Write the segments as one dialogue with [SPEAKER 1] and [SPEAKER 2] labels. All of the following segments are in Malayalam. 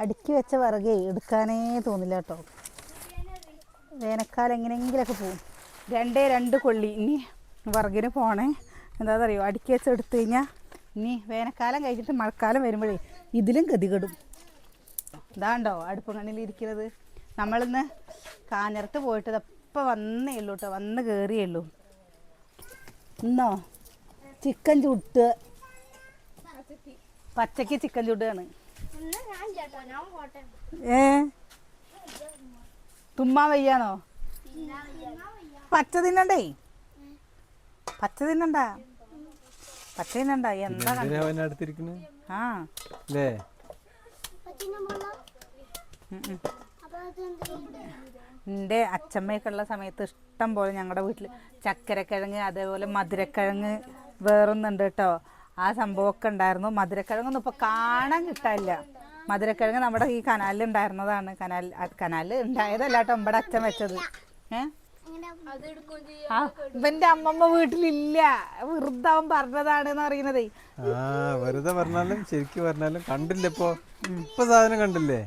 [SPEAKER 1] അടുക്കി വെച്ച വിറകെ എടുക്കാനേ തോന്നില്ല കേട്ടോ. വേനൽക്കാലം എങ്ങനെയെങ്കിലൊക്കെ പോകും രണ്ടേ രണ്ട് കൊള്ളി. ഇനി വിറകിന് പോണേ. എന്താണെന്നറിയോ അടുക്കി വെച്ച് എടുത്തു കഴിഞ്ഞാൽ ഇനി വേനൽക്കാലം കഴിഞ്ഞിട്ട് മഴക്കാലം വരുമ്പോഴേ ഇതിലും ഗതികെടും. ഇതാണ്ടോ അടുപ്പ് കണ്ണിലിരിക്കുന്നത് നമ്മളിന്ന് കാഞ്ഞിറത്ത് പോയിട്ട് ഇതപ്പം വന്നേ ഉള്ളൂ കേട്ടോ. വന്ന് കയറിയേ ഉള്ളൂ. ഇന്നോ? ചിക്കൻ ചുട്ട്. പച്ചക്ക് ചിക്കൻ ചുടുകയാണ്. ഏ? തുമ്മാ വയ്യാണോ പച്ച തിന്നണ്ടേ? പച്ച തിന്നണ്ട? പച്ച തിന്നണ്ട? എന്താ ആ. എന്റെ അച്ചമ്മയൊക്കെ ഉള്ള സമയത്ത് ഇഷ്ടം പോലെ ഞങ്ങളുടെ വീട്ടിൽ ചക്കരക്കിഴങ്ങ് അതേപോലെ മധുരക്കിഴങ്ങ് വേറൊന്നുണ്ട് കേട്ടോ. ആ സംഭവമൊക്കെ ഉണ്ടായിരുന്നു. മധുരക്കിഴങ്ങൊന്നും ഇപ്പോൾ കാണാൻ കിട്ടാനില്ല. മധുരക്കിഴങ്ങ് നമ്മുടെ ഈ കനാലിൽ ഉണ്ടായിരുന്നതാണ്. കനാൽ കനാലിൽ ഉണ്ടായതല്ല കേട്ടോ നമ്മുടെ അച്ഛൻ വെച്ചത്. ഏഹ് ഇവന്റെ അമ്മമ്മ വീട്ടിലില്ല. വെറുതെ അവൻ പറഞ്ഞതാണ് എന്ന് പറയുന്നതേ.
[SPEAKER 2] ആ വെറുതെ പറഞ്ഞാലും ശരിക്കും പറഞ്ഞാലും കണ്ടില്ല ഇപ്പൊ. ഇപ്പൊ സാധനം കണ്ടില്ലേ?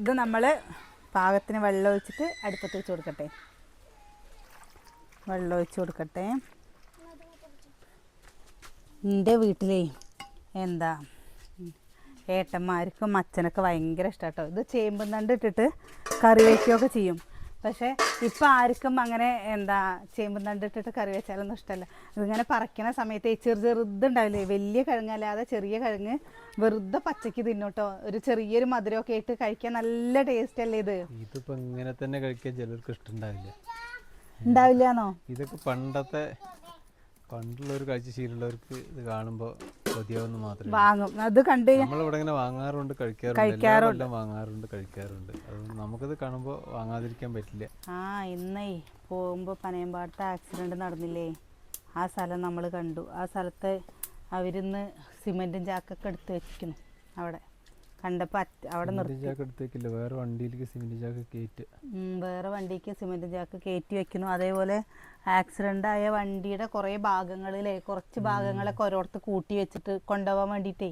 [SPEAKER 1] ഇത് നമ്മൾ പാകത്തിന് വെള്ളം ഒഴിച്ചിട്ട് അടുപ്പത്ത് വെച്ച് കൊടുക്കട്ടെ. വെള്ളം ഒഴിച്ച് കൊടുക്കട്ടെ. എന്റെ വീട്ടിലേ എന്താ ഏട്ടന്മാർക്കും അച്ഛനൊക്കെ ഭയങ്കര ഇഷ്ടം കേട്ടോ ഇത് ചേമ്പും തണ്ട് ഇട്ടിട്ട് കറി വയ്ക്കുകയൊക്കെ ചെയ്യും. പക്ഷേ ഇപ്പം ആർക്കും അങ്ങനെ എന്താ ചേമ്പും തണ്ടിട്ടിട്ട് കറി വെച്ചാലൊന്നും ഇഷ്ടമല്ല ഇതിങ്ങനെ പറിക്കണ സമയത്ത് ചെറു ചെറുതുണ്ടാവില്ലേ? വലിയ കിഴങ്ങല്ലാതെ ചെറിയ കിഴങ്ങ് വെറുതെ പച്ചയ്ക്ക് തിന്നോട്ടോ. ഒരു ചെറിയൊരു മധുരമൊക്കെ ഇട്ട് കഴിക്കാൻ നല്ല ടേസ്റ്റ് അല്ലേ ഇത്.
[SPEAKER 2] ഇതിപ്പോ ഇങ്ങനെ തന്നെ കഴിക്കാൻ ചിലർക്ക് ഇഷ്ടമുണ്ടാവില്ല.
[SPEAKER 1] ഉണ്ടാവില്ലാന്നോ?
[SPEAKER 2] ഇതൊക്കെ പണ്ടത്തെ പണ്ടുള്ളവർ കഴിച്ച ശീലമുള്ളവർക്ക് ഇത് കാണുമ്പോൾ കൊതിയാവുന്ന മാത്രമേ.
[SPEAKER 1] വാങ്ങും. അത് കണ്ടു
[SPEAKER 2] ഇങ്ങനെ വാങ്ങാറുണ്ട് കഴിക്കാറുണ്ട്. എല്ലാ വാങ്ങാറുണ്ട് കഴിക്കാറുണ്ട്. നമുക്കിത് കാണുമ്പോൾ വാങ്ങാതിരിക്കാൻ പറ്റില്ല.
[SPEAKER 1] ആ ഇന്നേ പോകുമ്പോൾ പനയമ്പാടത്ത് ആക്സിഡന്റ് നടന്നില്ലേ? ആ സ്ഥലം നമ്മൾ കണ്ടു. ആ സ്ഥലത്ത് അവരിന്ന് സിമെന്റും ചാക്കൊക്കെ എടുത്ത് വെക്കുന്നു അവിടെ. കണ്ടപ്പോൾ അവിടെ നിർത്തി.
[SPEAKER 2] സിമെന്റ് എടുത്തേക്കില്ല. വേറെ വണ്ടിയിലേക്ക് സിമെന്റ് ചാക്ക് കയറ്റുക
[SPEAKER 1] വേറെ വണ്ടിക്ക് സിമെന്റ് ചാക്ക് കയറ്റി വെക്കുന്നു. അതേപോലെ ആക്സിഡന്റ് ആയ വണ്ടിയുടെ കുറേ ഭാഗങ്ങളിലെ കുറച്ച് ഭാഗങ്ങളൊക്കെ ഓരോരുത്തർ കൂട്ടി വെച്ചിട്ട് കൊണ്ടുപോകാൻ വേണ്ടിയിട്ടേ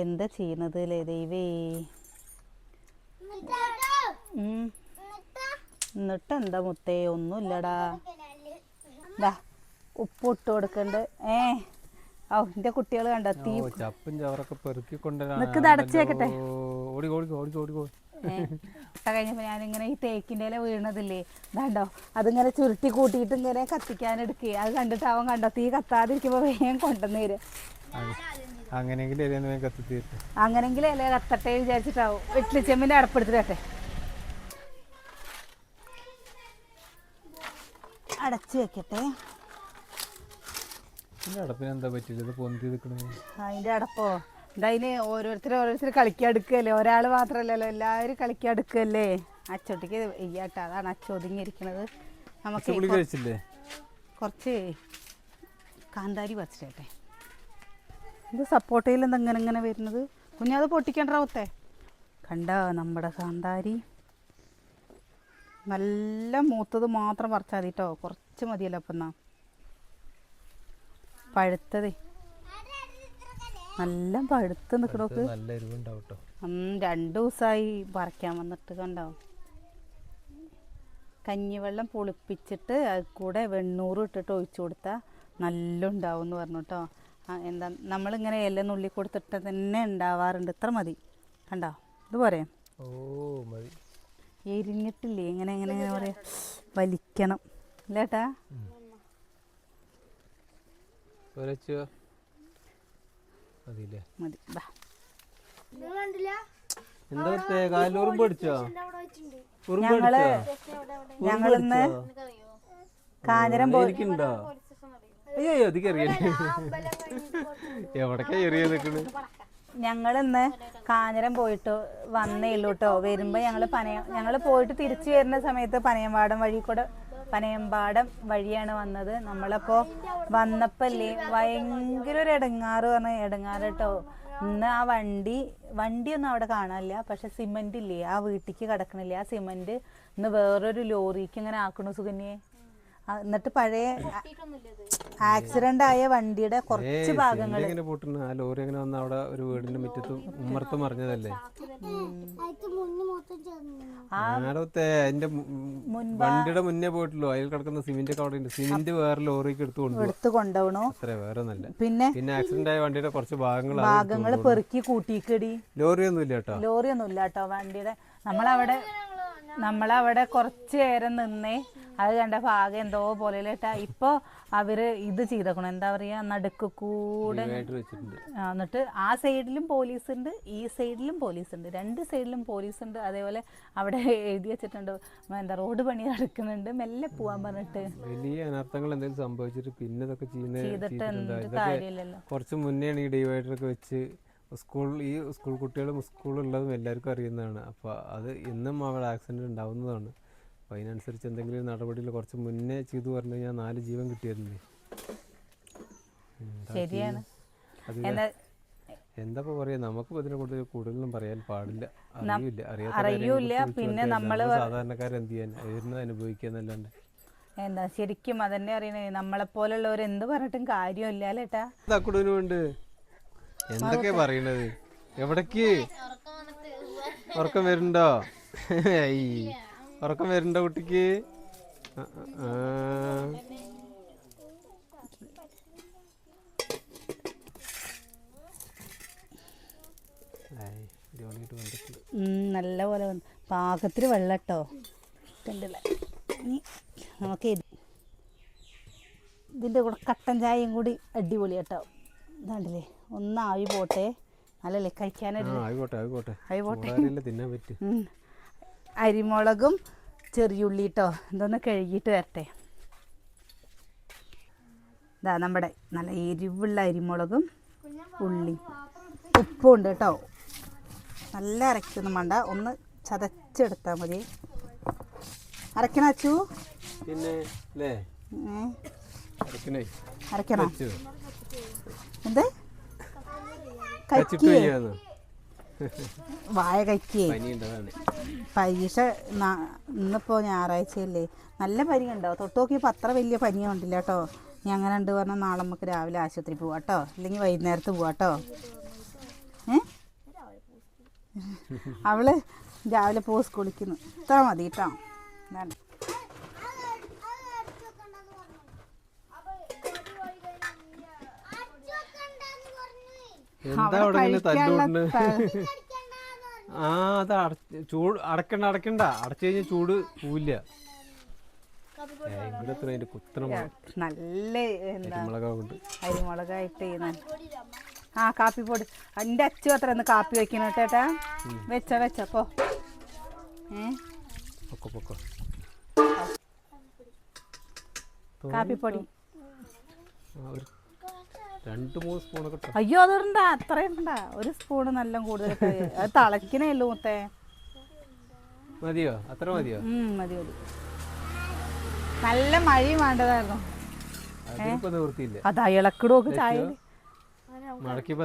[SPEAKER 1] എന്താ ചെയ്യുന്നത് അല്ലേ ദൈവേ. എന്നിട്ട് എന്താ മുത്തേ? ഒന്നുമില്ലടാ. ഉപ്പ് ഇട്ട് കൊടുക്കണ്ട്. ഏ? ഓ എന്റെ കുട്ടികൾ കണ്ടോ തീ
[SPEAKER 2] ചപ്പും ചവറൊക്കെ പെറുക്കി
[SPEAKER 1] നിനക്ക് ഇത് അടച്ച്
[SPEAKER 2] ഓടി ഓടി ഓടി ഓടി ഓടി
[SPEAKER 1] കഴിഞ്ഞപ്പോൾ ഞാനിങ്ങനെ ഈ തേക്കിന്റെ ഇല വീണതില്ലേ ഇതാണ്ടോ അതിങ്ങനെ ചുരുട്ടി കൂട്ടിയിട്ട് ഇങ്ങനെ കത്തിക്കാൻ എടുക്കുക അത് കണ്ടിട്ട് അവൻ കണ്ടോ തീ കത്താതിരിക്കുമ്പോൾ വേഗം കൊണ്ടുവന്ന് തരും.
[SPEAKER 2] അങ്ങനെയെങ്കിൽ വേഗം കത്തി
[SPEAKER 1] അങ്ങനെങ്കിലും ഇല കത്തട്ടെ വിചാരിച്ചിട്ടാവും. ഇഡ്ലി ചെമ്മിന്റെ അടപ്പെടുത്തിട്ടെ അടച്ചു വെക്കട്ടെ.
[SPEAKER 2] അടപ്പിന് എന്താ പറ്റില്ല ഇത് പൊന്തി നിൽക്കണത്
[SPEAKER 1] അതിന്റെ അടപ്പോ? ഇതതിന് ഓരോരുത്തർ ഓരോരുത്തർ കളിക്കാൻ എടുക്കുകയല്ലേ ഒരാൾ മാത്രല്ലല്ലോ എല്ലാവരും കളിക്കടുക്കല്ലേ അച്ചോട്ടിക്ക് വയ്യാട്ടോ. അതാണ് അച്ചൊതുങ്ങിയിരിക്കണത് നമുക്ക്
[SPEAKER 2] കഴിച്ചില്ലേ?
[SPEAKER 1] കുറച്ച് കാന്താരി വച്ചിട്ടെ ഇത് സപ്പോർട്ടയിൽ എന്താ അങ്ങനെ ഇങ്ങനെ വരുന്നത്? കുഞ്ഞത് പൊട്ടിക്കണ്ടാവത്തെ കണ്ട നമ്മുടെ കാന്താരി. നല്ല മൂത്തത് മാത്രം പറിച്ചാൽ മതി കേട്ടോ കുറച്ച് മതിയല്ലോ അപ്പം എന്നാ. പഴുത്തതേ. നല്ല പഴുത്ത് നിൽക്കണോക്ക്
[SPEAKER 2] നല്ല എരിവുണ്ടാവും
[SPEAKER 1] രണ്ടു ദിവസമായി പറിക്കാൻ വന്നിട്ട് കണ്ടോ? കഞ്ഞിവെള്ളം പുളിപ്പിച്ചിട്ട് അത് കൂടെ വെണ്ണൂറ് ഇട്ടിട്ട് ഒഴിച്ചു കൊടുത്താൽ നല്ല ഉണ്ടാവും എന്ന് പറഞ്ഞു കേട്ടോ എന്താ നമ്മളിങ്ങനെ ഇല നുള്ളി കൊടുത്തിട്ട് തന്നെ ഉണ്ടാവാറുണ്ട്. ഇത്ര മതി. കണ്ടോ?
[SPEAKER 2] ഇത് മതി.
[SPEAKER 1] എരിഞ്ഞിട്ടില്ലേ? ഇങ്ങനെ ഇങ്ങനെ ഇങ്ങനെ പറയാ. വലിക്കണം. ഇല്ലേട്ടാ
[SPEAKER 2] ഒരച്ചു? മതിയില്ലേ?
[SPEAKER 1] മതി ബാ.
[SPEAKER 2] എന്താ കാലുറുമ്പ് അടിച്ചോ? ഞങ്ങൾ
[SPEAKER 1] ഞങ്ങളിന്ന് കാഞ്ഞിരം പോയി
[SPEAKER 2] എനിക്കുണ്ടോ അയ്യോ അയ്യോ അതിക്ക് അറിയാം എവിടക്കാ എറിയ നിക്കണ്
[SPEAKER 1] ഞങ്ങളിന്ന് കാഞ്ഞിരം പോയിട്ട് വന്നേ ഉള്ളൂ കേട്ടോ വരുമ്പോൾ ഞങ്ങൾ പനയ ഞങ്ങൾ പോയിട്ട് തിരിച്ചു വരുന്ന സമയത്ത് പനയമ്പാടം വഴി കൂടെ പനയമ്പാടം വഴിയാണ് വന്നത്. നമ്മളപ്പോൾ വന്നപ്പല്ലേ ഭയങ്കര ഒരു ഇടങ്ങാറ് പറഞ്ഞ ഇടങ്ങാറ് കേട്ടോ ഇന്ന് ആ വണ്ടി വണ്ടിയൊന്നും അവിടെ കാണാനില്ല. പക്ഷെ സിമെന്റ് ഇല്ലേ ആ വീട്ടിക്ക് കിടക്കണില്ലേ ആ സിമെന്റ് ഇന്ന് വേറൊരു ലോറിക്ക് ഇങ്ങനെ ആക്കണു സുകന്യെ? എന്നിട്ട് പഴയ ആക്സിഡന്റ് ആയ വണ്ടിയുടെ കുറച്ച് ഭാഗങ്ങൾ
[SPEAKER 2] എങ്ങനെ പൊട്ടുന്ന? ആ ലോറി എങ്ങനെ വന്ന അവിടെ ഒരു വീടിന്റെ മുറ്റത്ത് ഉമ്മർത്ത് മറിഞ്ഞതല്ലേ? ആടത്തെ എന്റെ വണ്ടിയുടെ മുന്നേ പോയിട്ടുള്ളൂ. അതിൽ കിടക്കുന്ന സിമെന്റ് ഒക്കെ അവിടെ ഉണ്ട്. സിമെന്റ് വേറെ ലോറിക്ക് എടുത്ത് കൊണ്ടുപോകും
[SPEAKER 1] എടുത്ത് കൊണ്ടുപോകണു
[SPEAKER 2] അത്ര വേറെ നല്ല
[SPEAKER 1] പിന്നെ
[SPEAKER 2] പിന്നെ ആക്സിഡന്റ് ആയ വണ്ടിയുടെ കുറച്ച് ഭാഗങ്ങൾ
[SPEAKER 1] ഭാഗങ്ങൾ പെറുക്കി കൂട്ടിക്കടി
[SPEAKER 2] ലോറി ഒന്നും ഇല്ല കേട്ടോ.
[SPEAKER 1] ലോറി ഒന്നും ഇല്ല കേട്ടോ വണ്ടിയുടെ. നമ്മളവിടെ നമ്മളവിടെ കുറച്ച് നേരം നിന്നേ അത് കണ്ട ഭാഗം എന്തോ പോലെ ഇട്ടാ ഇപ്പൊ അവർ ഇത് ചെയ്തേക്കണം. എന്താ പറയാ നടുക്ക് കൂടെ എന്നിട്ട് ആ സൈഡിലും പോലീസ് ഉണ്ട് ഈ സൈഡിലും പോലീസ് ഉണ്ട് രണ്ട് സൈഡിലും പോലീസ് ഉണ്ട് അതേപോലെ അവിടെ എഴുതി വെച്ചിട്ടുണ്ട്. എന്താ റോഡ് പണി നടക്കുന്നുണ്ട്. മെല്ലെ പോവാൻ പറഞ്ഞിട്ട്.
[SPEAKER 2] വലിയ അനർത്ഥങ്ങൾ എന്തെങ്കിലും സംഭവിച്ചിട്ട് പിന്നെ ഇതൊക്കെ ചെയ്യുന്ന
[SPEAKER 1] ചെയ്തിട്ട് എന്ത് കാര്യമില്ലല്ലോ.
[SPEAKER 2] കുറച്ച് മുന്നേ ഈ ഡിവൈഡറൊക്കെ വെച്ച് സ്കൂൾ ഈ സ്കൂൾ കുട്ടികളും സ്കൂളുള്ളതും എല്ലാവർക്കും അറിയുന്നതാണ്. അപ്പോൾ അത് എന്നും അവിടെ ആക്സിഡന്റ് ഉണ്ടാവുന്നതാണ്. അപ്പോൾ അതിനനുസരിച്ച് എന്തെങ്കിലും നടപടിയിൽ കുറച്ച് മുന്നേ ചെയ്തു പറഞ്ഞു കഴിഞ്ഞാൽ നാല് ജീവൻ കിട്ടിയിരുന്നു
[SPEAKER 1] ശരിയാണ്. എന്താ
[SPEAKER 2] പറയുക നമുക്ക് ഇതിനെ കൂടുതൽ കൂടുതലൊന്നും പറയാൻ പാടില്ല. അറിയില്ല. അറിയില്ല.
[SPEAKER 1] അറിയൂല, പിന്നെ
[SPEAKER 2] നമ്മൾ സാധാരണക്കാർ എന്ത് ചെയ്യാൻ വരുന്നത് അനുഭവിക്കുക
[SPEAKER 1] എന്താ ശരിക്കും അതന്നെ അറിയണേ നമ്മളെ പോലുള്ളവർ എന്ത് പറഞ്ഞിട്ടും കാര്യമില്ല അല്ലേട്ടാ?
[SPEAKER 2] തക്കുടൂന് ഉണ്ട് എന്തൊക്കെയാ പറയണത്? എവിടേക്ക്? ഉറക്കം വരുന്നുണ്ടോ? ഉറക്കം വരുന്നുണ്ടോ കുട്ടിക്ക്.
[SPEAKER 1] നല്ല പോലെ വന്നു. പാകത്തിന് വെള്ളം കേട്ടോ കണ്ടില്ല? ഇനി നമുക്ക് ഇത് ഇതിന്റെ കൂടെ കട്ടൻ ചായയും കൂടി അടിപൊളി കേട്ടോ ഇതാണ്ടല്ലേ ഒന്ന് ആവി പോട്ടെ നല്ലല്ലേ കഴിക്കാനായിട്ട്. അരിമുളകും ചെറിയുള്ളി കേട്ടോ ഇതൊന്ന് കഴുകിയിട്ട് വരട്ടെ. ഇതാ നമ്മുടെ നല്ല എരിവുള്ള അരിമുളകും ഉള്ളി. ഉപ്പും ഉണ്ട് കേട്ടോ നല്ല അരക്കൊന്നും വേണ്ട ഒന്ന് ചതച്ചെടുത്താൽ മതി. അരക്കണ അച്ചു?
[SPEAKER 2] പിന്നെ? അരക്കണേ.
[SPEAKER 1] എന്ത്? വായ കൈക്കേ.
[SPEAKER 2] പനി ഉണ്ടതാണ്
[SPEAKER 1] പരീക്ഷ ഇന്നിപ്പോ ഇന്നിപ്പോൾ ഞായറാഴ്ചയല്ലേ. നല്ല പനി ഉണ്ടോ തൊട്ട് നോക്കിയപ്പോൾ അത്ര വലിയ പനിയും ഉണ്ടില്ല കേട്ടോ. ഞാൻ അങ്ങനെ ഉണ്ട് പറഞ്ഞാൽ നാളെ നമുക്ക് രാവിലെ ആശുപത്രി പോവാം കേട്ടോ. അല്ലെങ്കിൽ വൈകുന്നേരത്ത് പോവാം കേട്ടോ. ഏ? അവൾ രാവിലെ പോയി സ്കൂളിക്കുന്നു ഇത്ര മതി കേട്ടോ.
[SPEAKER 2] എന്താ അവിടെ ഇങ്ങനെ
[SPEAKER 1] കഴിക്കാനുള്ള
[SPEAKER 2] ആ അത് അട- ചൂട് അടക്കണ്ട അടക്കണ്ട. അടച്ചു കഴിഞ്ഞാൽ ചൂട് പോവില്ല. ഇവിടെ അതിന്റെ കുത്തണ
[SPEAKER 1] നല്ല എന്താ
[SPEAKER 2] മുളക കൊണ്ട്
[SPEAKER 1] അരിമുളകായിട്ട് നല്ല ആ കാപ്പിപ്പൊടി. എന്റെ അച്ചു അത്ര ഒന്ന് കാപ്പി വെക്കണ കേട്ടാ വെച്ചോ വെച്ചോ പോ. കാപ്പിപ്പൊടി.
[SPEAKER 2] ഒരു രണ്ട് മൂന്ന് സ്പൂണൊക്കെ
[SPEAKER 1] അയ്യോ അതുണ്ട അത്രയുണ്ട ഒരു സ്പൂണ് നല്ല കൂടുതൽ. അത് തിളക്കണേ ഉള്ളൂ മുത്തേ.
[SPEAKER 2] മതിയോ? അത്ര മതിയോ?
[SPEAKER 1] മതി മതി. നല്ല മഴയും വേണ്ടതായിരുന്നു. അതാ ചായ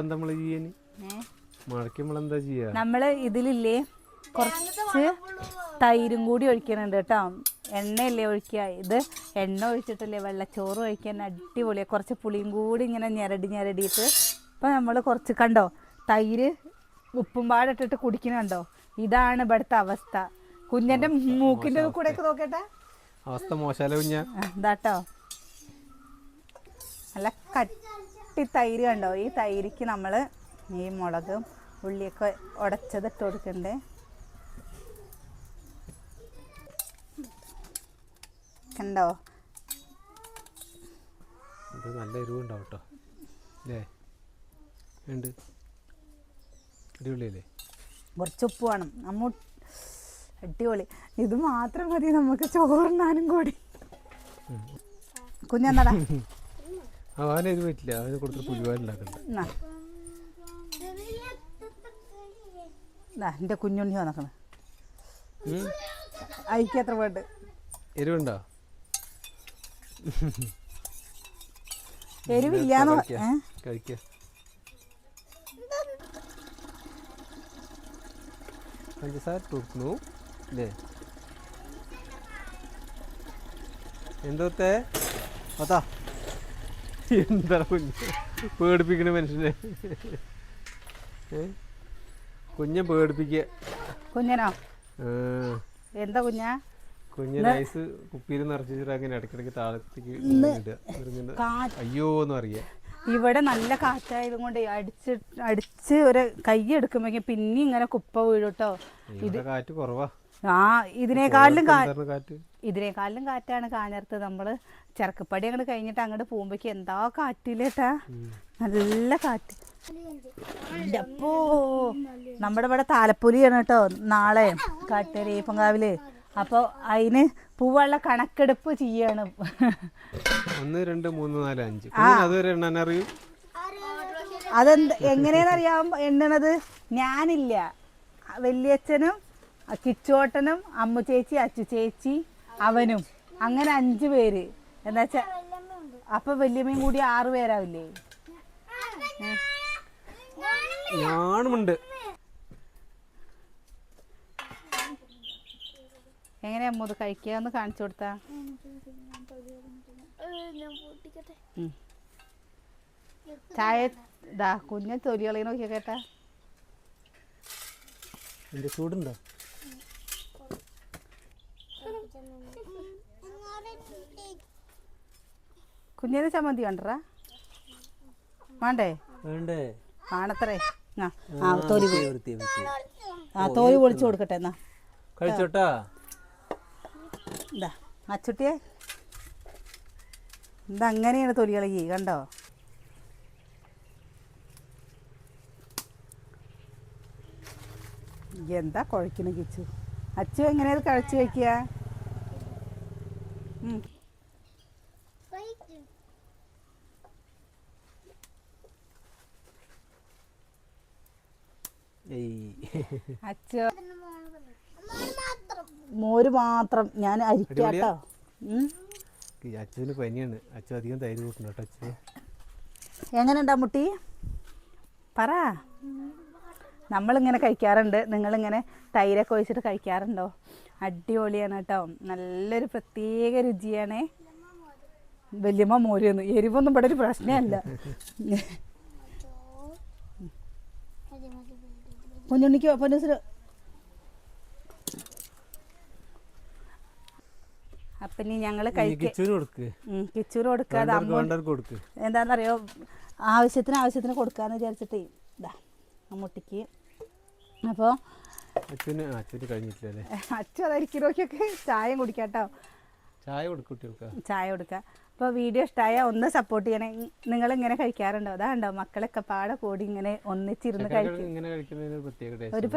[SPEAKER 2] എന്താ നമ്മൾ ചെയ്യാന്? മടക്കി ചെയ്യാ?
[SPEAKER 1] നമ്മൾ ഇതിലില്ലേ കുറച്ച് തൈരും കൂടി ഒഴിക്കുന്നുണ്ട് കേട്ടോ. എണ്ണയല്ലേ ഒഴിക്കുക. ഇത് എണ്ണ ഒഴിച്ചിട്ടല്ലേ വെള്ളച്ചോറ് ഒഴിക്കാൻ അടിപൊളിയാണ് കുറച്ച് പുളിയും കൂടി ഇങ്ങനെ ഞെരടി ഞെരടിയിട്ട് ഇപ്പം നമ്മൾ കുറച്ച് കണ്ടോ തൈര് ഉപ്പും പാടിട്ടിട്ട് കുടിക്കണുണ്ടോ ഇതാണ് ഇവിടുത്തെ അവസ്ഥ. കുഞ്ഞന്റെ മൂക്കിന്റെ കൂടെ ഒക്കെ നോക്കട്ടെ.
[SPEAKER 2] അവസ്ഥ മോശാല കുഞ്ഞ?
[SPEAKER 1] എന്താട്ടോ ഇതാട്ടോ നല്ല കട്ടി തൈര് കണ്ടോ? ഈ തൈരിക്ക് നമ്മൾ ഈ മുളകും ഉള്ളിയൊക്കെ ഉടച്ചത് ഇട്ട് കൊടുക്കണ്ടേ. കണ്ടോ
[SPEAKER 2] ഇത് നല്ല എരിവുണ്ടാവും കേട്ടോ അല്ലേ ഉണ്ട് അടിപൊളിയല്ലേ?
[SPEAKER 1] കുറച്ച് ഉപ്പ് വേണം. നമ്മ അടിപൊളി. ഇത് മാത്രം മതി നമുക്ക് ചോറിനാനും കൂടി. കുഞ്ഞെന്നടാ
[SPEAKER 2] അവനെ ഇത് പറ്റില്ല. അവന്
[SPEAKER 1] കുഞ്ഞുണ്ണി വന്നേക്കണ്. അയക്ക് എത്ര വേണ്ട?
[SPEAKER 2] എരിവുണ്ടോ?
[SPEAKER 1] എരിവില്ലാന്ന് പ-
[SPEAKER 2] കഴിക്കാം.
[SPEAKER 1] ഏ?
[SPEAKER 2] കഴിക്കാം. പഞ്ചസാര ഇട്ട് കൊടുക്കണു അല്ലേ എന്തോത്തെ? അതാ. എന്താ കുഞ്ഞ്? പേടിപ്പിക്കണ മനുഷ്യനെ. കുഞ്ഞ കുഞ്ഞെ പേടിപ്പിക്കുക
[SPEAKER 1] കുഞ്ഞനോ? എന്താ കുഞ്ഞാ?
[SPEAKER 2] നൈസ് കുപ്പിയിൽ നിറച്ചിട്ട് അങ്ങനെ ഇടയ്ക്കിടയ്ക്ക് താഴത്തേക്ക് അയ്യോ എന്ന് അറിയാം
[SPEAKER 1] ഇവിടെ നല്ല കാറ്റായത് കൊണ്ട് അടിച്ച് അടിച്ച് ഒരു കൈ എടുക്കുമ്പോഴേക്കും പിന്നെ ഇങ്ങനെ കുപ്പ വീഴട്ടോ.
[SPEAKER 2] ഇത് കാറ്റ് കുറവാ.
[SPEAKER 1] ആ ഇതിനേക്കാളിലും
[SPEAKER 2] കാറ്റ്.
[SPEAKER 1] ഇതിനേക്കാളിലും കാറ്റാണ് കാഞ്ഞർത്ത് നമ്മൾ ചെറുക്കപ്പടി അങ്ങോട്ട് കഴിഞ്ഞിട്ട് അങ്ങോട്ട് പോകുമ്പോക്ക് എന്താ കാറ്റില്ലേട്ടാ നല്ല കാറ്റ്. അപ്പോ നമ്മുടെ ഇവിടെ താലപ്പൊലിയാണ് കേട്ടോ. നാളെ കാട്ടേരീപ്പങ്കാവിൽ അപ്പോൾ അതിന് പൂവുള്ള കണക്കെടുപ്പ് ചെയ്യാണ്.
[SPEAKER 2] ഒന്ന് രണ്ട് മൂന്ന് നാല് അഞ്ച്. അതൊരു എണ്ണാൻ അറിയും.
[SPEAKER 1] അതെന്ത് എങ്ങനെയാണെന്നറിയാൻ എണ്ണണത്? ഞാനില്ല. വലിയച്ഛനും കിച്ചോട്ടനും അമ്മു ചേച്ചി അച്ചു ചേച്ചി അവനും. അങ്ങനെ അഞ്ച് പേര്. എന്താ വെച്ചാ അപ്പൊ വല്യമ്മയും കൂടി ആറ് പേരാവില്ലേ?
[SPEAKER 2] ഞാനുമുണ്ട്
[SPEAKER 1] എങ്ങനെയാ അമ്മ ഇത് കഴിക്കുക? ഒന്ന് കാണിച്ചു കൊടുത്താ. ചായ ഇതാ കുഞ്ഞ തൊലികളെ നോക്കിയാ കേട്ടാ.
[SPEAKER 2] ചൂടുണ്ടോ?
[SPEAKER 1] കുഞ്ഞിന് ചമ്മന്തി കണ്ടറാ വേണ്ടേ?
[SPEAKER 2] വേണ്ടേ.
[SPEAKER 1] കാണത്രേ ആ തോലി ആ തോലി പൊളിച്ചു കൊടുക്കട്ടെ എന്നാ.
[SPEAKER 2] കഴിച്ചോട്ടാ?
[SPEAKER 1] ഇതാ അച്ചുട്ടിയെ. ഇതങ്ങനെയാണ് തൊലി കളി കണ്ടോ? എന്താ കുഴക്കണ കിച്ചു? അച്ചു എങ്ങനെയത് കഴിച്ചു.
[SPEAKER 2] ഏയ്.
[SPEAKER 1] അച്ചു. മോര് മാത്രം ഞാൻ അരിക്കാട്ടോ.
[SPEAKER 2] അച്ഛന് പനിയാണ്. അച്ഛൻ അധികം തൈര് കൂട്ടുന്നു കേട്ടോ
[SPEAKER 1] എങ്ങനെയുണ്ടാ മുട്ടി? പറ. നമ്മളിങ്ങനെ കഴിക്കാറുണ്ട്. നിങ്ങളിങ്ങനെ തൈരൊക്കെ ഒഴിച്ചിട്ട് കഴിക്കാറുണ്ടോ? അടിപൊളിയാണ് കേട്ടോ. നല്ലൊരു പ്രത്യേക രുചിയാണ്. വല്യമ്മ മോരുന്ന്. എരിവൊന്നും ഇവിടെ ഒരു പ്രശ്നമല്ല. കുഞ്ഞുണ്ണിക്ക് പൊന്നൂസിന് അപ്പം ഇനി ഞങ്ങൾ കിച്ചൂർ കൊടുക്കാതെ എന്താണെന്നറിയോ ആവശ്യത്തിന് ആവശ്യത്തിന് കൊടുക്കാന്ന് വിചാരിച്ചിട്ട് ഇതാ അമ്മൂട്ടിക്ക് അപ്പോൾ അച്ഛൻ അതായിരിക്കും നോക്കിയൊക്കെ. ചായ കുടിക്കാട്ടോ.
[SPEAKER 2] ചായ
[SPEAKER 1] ചായ കൊടുക്കുക അപ്പോൾ വീഡിയോ ഇഷ്ടമായ ഒന്ന് സപ്പോർട്ട് ചെയ്യണേ. നിങ്ങൾ ഇങ്ങനെ കഴിക്കാറുണ്ടോ? അതാണ്ടോ? മക്കളൊക്കെ പാടെ കൂടി ഇങ്ങനെ ഒന്നിച്ചിരുന്ന് കഴിക്കും.
[SPEAKER 2] ഒരു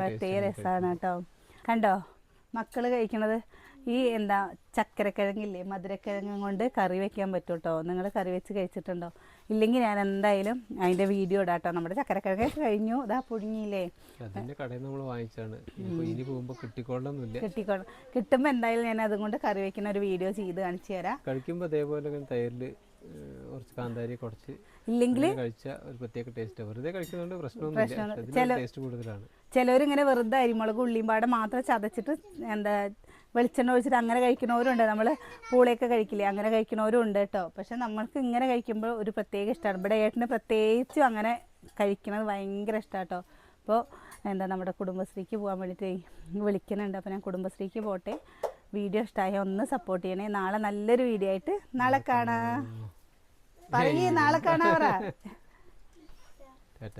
[SPEAKER 2] പ്രത്യേക
[SPEAKER 1] രസമാണ് കേട്ടോ. കണ്ടോ? മക്കൾ കഴിക്കണത് ഈ എന്താ ചക്കരക്കിഴങ്ങില്ലേ മധുരക്കിഴങ്ങും കൊണ്ട് കറി വെക്കാൻ പറ്റും കേട്ടോ നിങ്ങൾ കറി വെച്ച് കഴിച്ചിട്ടുണ്ടോ? ഇല്ലെങ്കിൽ ഞാൻ എന്തായാലും അതിന്റെ വീഡിയോ ഇടാം കേട്ടോ നമ്മുടെ ചക്കരക്കിഴങ്ങ് കഴിഞ്ഞു. ഇതാ പുഴുങ്ങിയില്ലേ?
[SPEAKER 2] അതിന്റെ കടയിൽ നമ്മൾ വാങ്ങിച്ചാണ് ഇനി പോകുമ്പോ കിട്ടിക്കൊള്ളൊന്നുമില്ല
[SPEAKER 1] കിട്ടിക്കോളും കിട്ടുമ്പോൾ എന്തായാലും ഞാൻ അതും കൊണ്ട് കറി വെക്കുന്ന ഒരു വീഡിയോ ചെയ്ത് കാണിച്ചു തരാം.
[SPEAKER 2] കഴിക്കുമ്പോൾ അതേപോലെ തൈരിൽ കുറച്ച് കാന്താരി കുറച്ച്
[SPEAKER 1] ഇല്ലെങ്കിൽ
[SPEAKER 2] കഴിച്ച ഒരു പ്രത്യേക ടേസ്റ്റ് വെറുതെ കഴിക്കുന്നതുകൊണ്ട് പ്രശ്നമൊന്നുമില്ല. ടേസ്റ്റ് കൂടുതലാണ്.
[SPEAKER 1] ചിലവരിങ്ങനെ വെറുതെ അരിമുളക് ഉള്ളിയും പാടെ മാത്രം ചതച്ചിട്ട് എന്താ വെളിച്ചെണ്ണ ഒഴിച്ചിട്ട് അങ്ങനെ കഴിക്കുന്നവരുണ്ട്. നമ്മൾ പൂളയൊക്കെ കഴിക്കില്ലേ അങ്ങനെ കഴിക്കുന്നവരും ഉണ്ട് കേട്ടോ. പക്ഷെ നമ്മൾക്ക് ഇങ്ങനെ കഴിക്കുമ്പോൾ ഒരു പ്രത്യേക ഇഷ്ടമാണ് ഇവിടെ ഏട്ടന് പ്രത്യേകിച്ചും അങ്ങനെ കഴിക്കുന്നത് ഭയങ്കര ഇഷ്ടമാണ് കേട്ടോ. അപ്പോൾ എന്താ നമ്മുടെ കുടുംബശ്രീക്ക് പോകാൻ വേണ്ടിയിട്ട് വിളിക്കുന്നുണ്ട്. അപ്പോൾ ഞാൻ കുടുംബശ്രീക്ക് പോട്ടെ വീഡിയോ ഇഷ്ടമായ ഒന്ന് സപ്പോർട്ട് ചെയ്യണേ. നാളെ നല്ലൊരു വീഡിയോ ആയിട്ട് നാളെ കാണാം. പറയേ നാളെ കാണാറാ പറ.